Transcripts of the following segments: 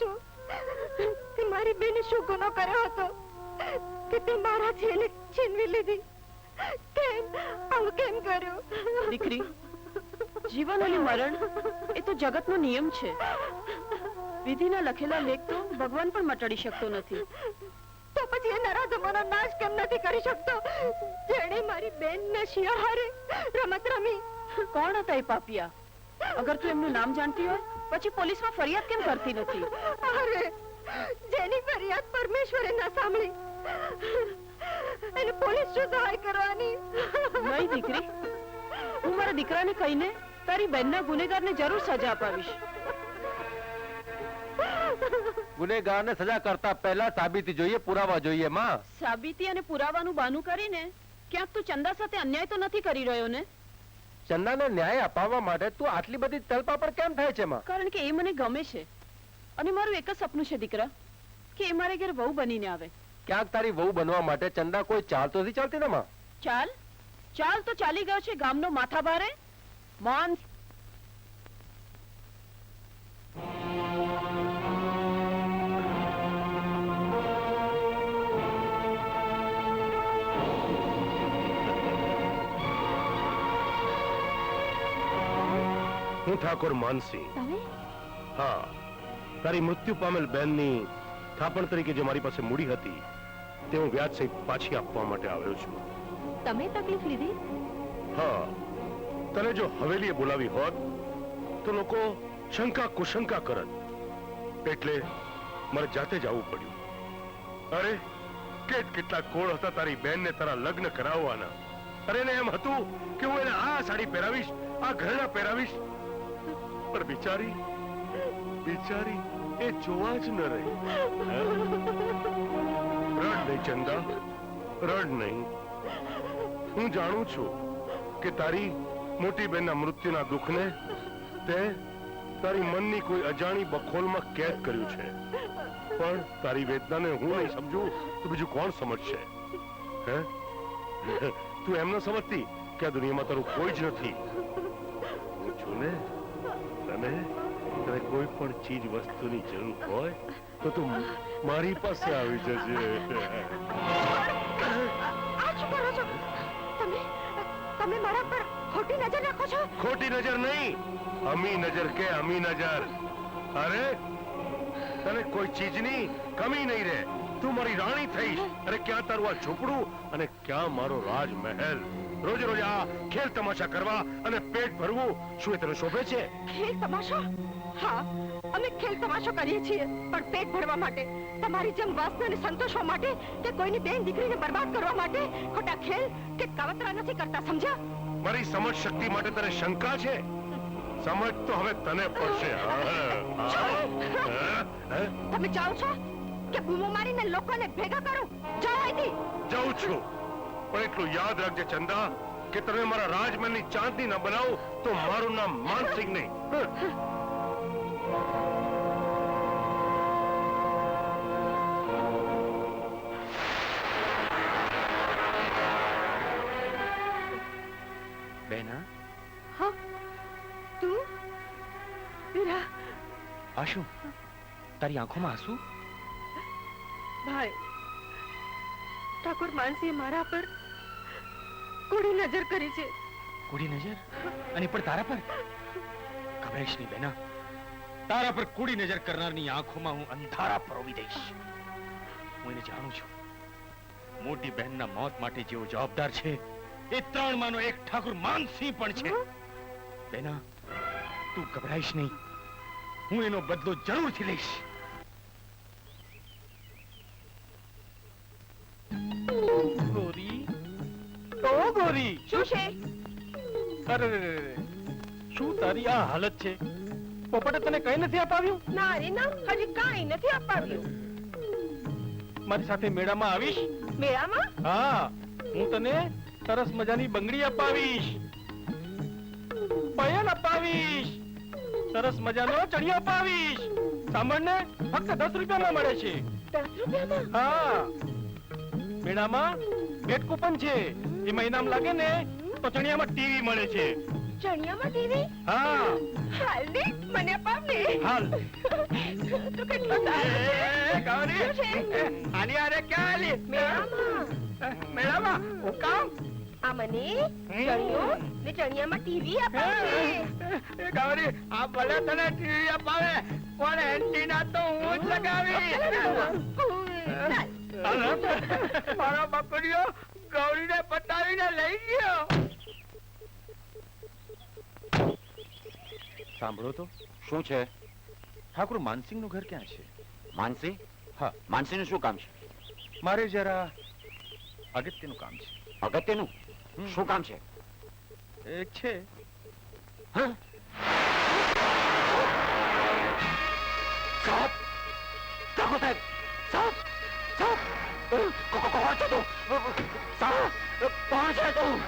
છું? કે મારી બેને શું ગુનો કર્યો હતો? કે તે મારા છેને છીનવી લીધી? કેમ? આવું કેમ કર્યું? દીકરી જીવન અને મરણ એ તો જગતનો નિયમ છે. વિધિના લખેલા લેખ તો ભગવાન પણ મટાડી શકતો નથી. તો પછી એ નરાધમોનો નાશ કેમ નથી કરી શકતો? જેણે મારી બેનને શિયાહારે રમત રમી. કોણ હતા એ પાપિયા? અગર તું એમનું નામ જાણતી હોય પછી પોલીસમાં ફરિયાદ કેમ કરતી નથી? અરે જેની ફરિયાદ પરમેશ્વરે ના સાંભળી. એને પોલીસ શું સહાય કરવાની? નહીં દીકરી. હું મારા દીકરાને કહીને તારી બહેનના ગુનેગારને જરૂર સજા અપાવીશ. ગુનેગારને સજા કરતા પહેલા સાબિતી જોઈએ પુરાવા જોઈએ માં. સાબિતી અને પુરાવાનું બાનું કરીને ક્યાંક તું ચંદા સાથે અન્યાય તો નથી કરી રહ્યો ને? ચંદાને ન્યાય અપાવવા માટે તું આટલી બધી તલપા પર કેમ થાય છે માં? કારણ કે એ મને ગમે છે. અને મારું એક જ સપનું છે દીકરા કે એ મારે ઘેર વહુ બનીને આવે. ક્યાંક તારી વહુ બનવા માટે ચંદા કોઈ ચાલ તો નથી ચાલતી ને માં? ચાલ? ચાલ તો ચાલી ગયો છે ગામનો માથા ભારે હું ઠાકોર માનસિંહ. તમે હા. તારી મૃત્યુ પામેલ બહેનની થાપણ તરીકે જે મારી પાસે મૂડી હતી તે હું વ્યાજ સહિત પાછી આપવા માટે આવ્યો છું. તમે તકલીફ લીધી? હા. તને જો હવેલીએ બોલાવી હોત તો લોકો શંકા કુશંકા કરત. એટલે મારે જાતે જ આવવું પડ્યું. અરે કેટ કેટલા કોળ હતા તારી બહેનને તારા લગ્ન કરાવવાના. અરે એને એમ હતું કે હું એને આ સાડી પહેરાવીશ આ ઘરેણા પહેરાવીશ પણ બિચારી બિચારી એ જોવા જ ન રહી. રડ નહીં ચંદા રડ નહીં. હું જાણું છું કે તારી મોટી બેનના મૃત્યુના દુઃખને તે તારી મનની કોઈ અજાણી બખોલમાં કેદ કર્યું છે. પણ તારી વેદનાને હું નહીં સમજું, તો બીજું કોણ સમજશે? હે? તું એમ ન સમજતી કે આ દુનિયામાં તારું કોઈ જ નથી. હું છું ને તને તને કોઈ પણ ચીજ વસ્તુની જરૂર હોય તો તું મારી પાસે આવી જજે. તમે મારા પર ખોટી નજર રાખો છો? ખોટી નજર નહીં. અમી નજર કે અમી નજર. અરે તને કોઈ ચીજની કમી નહીં રહે. તું મારી રાણી થઈશ. અરે ક્યાં તારું આ ઝૂંપડું અને ક્યાં મારો રાજમહેલ? રોજ રોજ આ ખેલ તમાશા કરવા અને પેટ ભરવું શું એ તને શોભે છે? ખેલ તમાશા? હા અમે ખેલ તમાશો કરીએ છીએ પણ પેટ ભરવા માટે તમારી જેમ વાસનાને સંતોષવા માટે કે કોઈની બેન દીકરીને બરબાદ કરવા માટે? ખોટા ખેલ કે કાવતરા નથી કરતા સમજ્યા? મારી સમજ શક્તિ માટે તને શંકા છે? સમજ તો હવે તને પડશે. તમે જાઓ છો કે બૂમો મારીને લોકોને ભેગા કરો? જાઓ અહીંથી. જાઉં છું. પણ એટલું યાદ રાખજે ચંદા કે તમે મારા રાજમહેલની ચાંદની ના બનાવો તો મારું નામ માનસિંહ નહીં. બેના? હા તું? વીરા આ શું? તારી આંખોમાં આંસુ? ભાઈ ઠાકોર માનસીએ મારા પર કોડી નજર કરી છે. કુડી નજર? અને પણ તારા પર? ગભરાઈશ નહીં બેના તારા પર કુડી નજર કરનારની આંખોમાં હું અંધારા પરોવી દઈશ. હું એને જાણું છું. મોટી બહેનના મોત માટે જેવો જવાબદાર છે એ ત્રણ માનો એક ઠાકુર માનસિંહ પણ છે. બેના તું ગભરાઈશ નહીં. હું એનો બદલો જરૂરથી લઈશ. અરે. શું તારી આ હાલત છે? પોપટે તને કઈ નથી અપાવ્યું? ના રે ના. હજી કઈ નથી અપાવ્યું. મારી સાથે મેળામાં આવીશ? મેળામાં? હા હું તને સરસ મજાની બંગડી અપાવીશ. પાયલ અપાવીશ. સરસ મજાનો ચડિયો અપાવીશ. સાંભળ ને ફક્ત દસ રૂપિયામાં મળે છે. દસ રૂપિયામાં? હા. મેળામાં ભેટ કૂપન છે. એ મહિનામાં લાગે ને તો ચણિયામાં ટીવી મળે છે. ચણિયામાં ટીવી? હા. હાલ ને મને અપાવ ને. હાલ. તો કેટલો સારો છે? એ, આની આરે ક્યાં આલી? મેળામાં. મેળામાં? હું કામ? આ મને ચણિયો ને ચણિયામાં ટીવી અપાવ એ કાવરી આ ભલે તને ટીવી અપાવે પણ એન્ટીના તો હું જ લગાવી મારો બકરીઓ ગૌરીને પતાવીને લઈ ગયો. સાંભળો તો શું છે ઠાકુર માનસિંહનું ઘર ક્યાં છે માનસિંહ હા માનસિંહ શું કામ છે મારે જરા અગત્યનું કામ છે અગત્યનું શું કામ છે એક છે સાહેબ ઠાકોર સાહેબ સાહેબ સાહેબ કો- કો- કોણ છે તું સાહેબ કોણ છે તું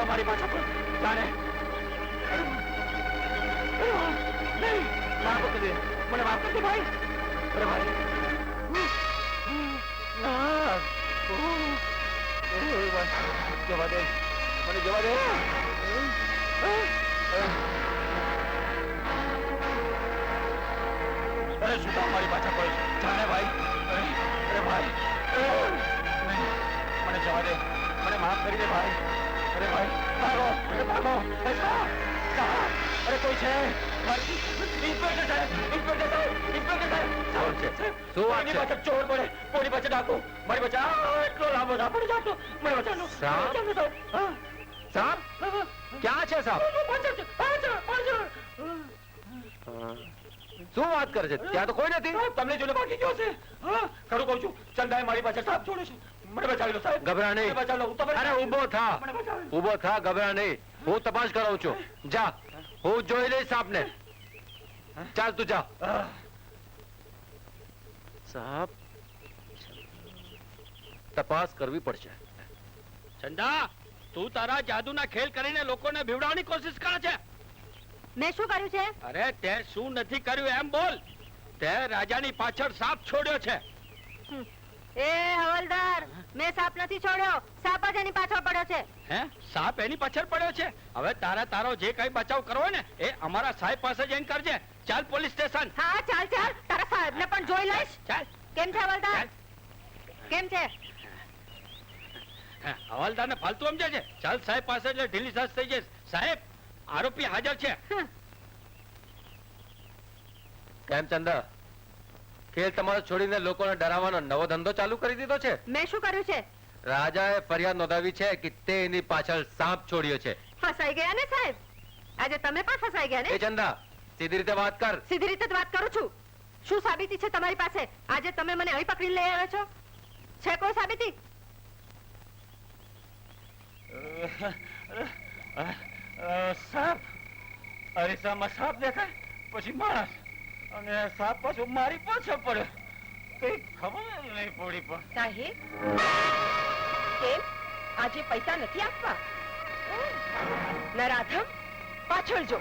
શું મારી દે. મને માફ કરી દે, ભાઈ. અરે ભાઈ. જવા દે. અરે શું કામ મારી પાછા પડે જાણે ભાઈ. અરે ભાઈ. મને જવા દે. મને માફ કરી દે ભાઈ. અરે ભાઈ ભાગો અરે ભાગો અરે કોઈ છે? ઇન્સ્પેક્ટર સાહેબ ઇન્સ્પેક્ટર સાહેબ ઇન્સ્પેક્ટર સાહેબ કોણ છે? શું વાત છે? પાછળ ચોર પડે કોઈની પાછળ ડાકુ. મારી પાછળ એટલો લાંબો ના પડે જાતો. મને બચાવો સાહેબ? સાહેબ. સાહેબ ક્યાં છે સાહેબ પાછળ પાછળ, પાછળ. શું વાત કરે છે? ત્યાં તો કોઈ નથી? તમને જોઈને બાકી ગયો છે. હા ખરું કહું છું ચંદાએ મારી પાછળ સાપ છોડે છે. ગભરા નહીં. અરે ઊભો થા. ઊભો થા ગભરા નહીં. હું તપાસ કરાવું છું. જા. હું જોઈ લઈશ આપને. ચાલ તું જા. સાહેબ. તપાસ કરવી પડશે. ચંદા તું તારા જાદુના ખેલ કરીને લોકોને ભીવડાવવાની કોશિશ કરે છે. મેં શું કર્યું છે? અરે તે શું નથી કર્યું એમ બોલ. તે રાજાની પાછળ સાપ છોડ્યો છે. એ હવલદાર મેં સાપ નથી છોડ્યો. સાપ જ એની પાછળ પડ્યો છે. હે? સાપ એની પાછળ પડ્યો છે? હવે તારા તારો જે કઈ બચાવ કરવો ને એ અમારા સાહેબ પાસે જઈને કરજે. ચાલ પોલીસ સ્ટેશન. હા ચાલ ચાલ. તારા સાહેબને પણ જોઈ લઈશ. ચાલ. કેમ છે હવલદાર? કેમ છે? હવાલદારને ફાલતુ સમજે છે? ચાલ સાહેબ પાસે એટલે ઢીલી સાસ થઈ જઈશ. સાહેબ આરોપી હાજર છે. કેમ ચંદા? ખેલ તમારો છોડીને લોકોને ડરાવવાનો નવો ધંધો ચાલુ કરી દીધો છે? મેં શું કર્યું છે? રાજાએ ફરિયાદ નોંધાવી છે કે તે એની પાછળ સાપ છોડ્યો છે. ફસાઈ ગયા ને સાહેબ? આજે તમે પણ ફસાઈ ગયા એ ચંદા સીધી રીતે વાત કર. સીધી રીતે જ વાત કરું છું. શું સાબિતી છે તમારી પાસે? આજે તમે મને અહીં પકડી લઈ આવ્યા છો? છે કોઈ સાબિતી? સાપ. અરીસામાં સાપ દેખાય? પછી માણસ. અને સાપ પાછો મારી પાછો પડ્યો. કઈ ખબર નહીં પડી પણ. સાહેબ, કેમ? આજે પૈસા નથી આપવા? નરાધમ પાછળ જો.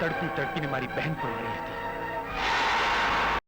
તડપી તડપીને મારી બહેન પર રહી હતી.